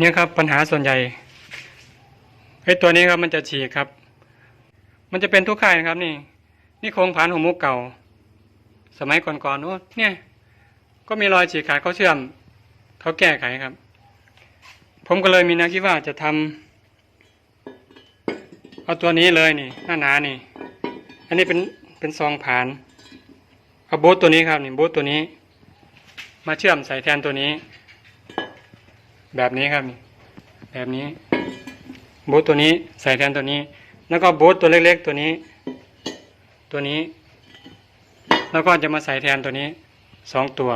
เนี่ยครับปัญหาส่วนใหญ่ไอ้ตัวนี้ครับมันจะฉีกครับ มันจะเป็นทุกข่ายนะครับ นี่ นี่โครงผานหัวมุกเก่า สมัยก่อนๆโอ้นเนี่ย ก็มีรอยฉีกขาดเขาเชื่อมเขาแก้ไขครับ ผมก็เลยมีแนวคิดว่าจะทำเอาตัวนี้เลยนี่ หน้าหนานี่ อันนี้เป็นเป็นซองผานเอาโบ๊ทตัวนี้ครับ นี่โบ๊ทตัวนี้ มาเชื่อมใส่แทนตัวนี้ แบบนี้ครับแบบนี้โบ๊ทตัวนี้ใส่แทนตัวนี้ แล้วก็บูทตัวเล็กๆตัวนี้ ตัวนี้ แล้วก็จะมาใส่แทนตัวนี้สองตัว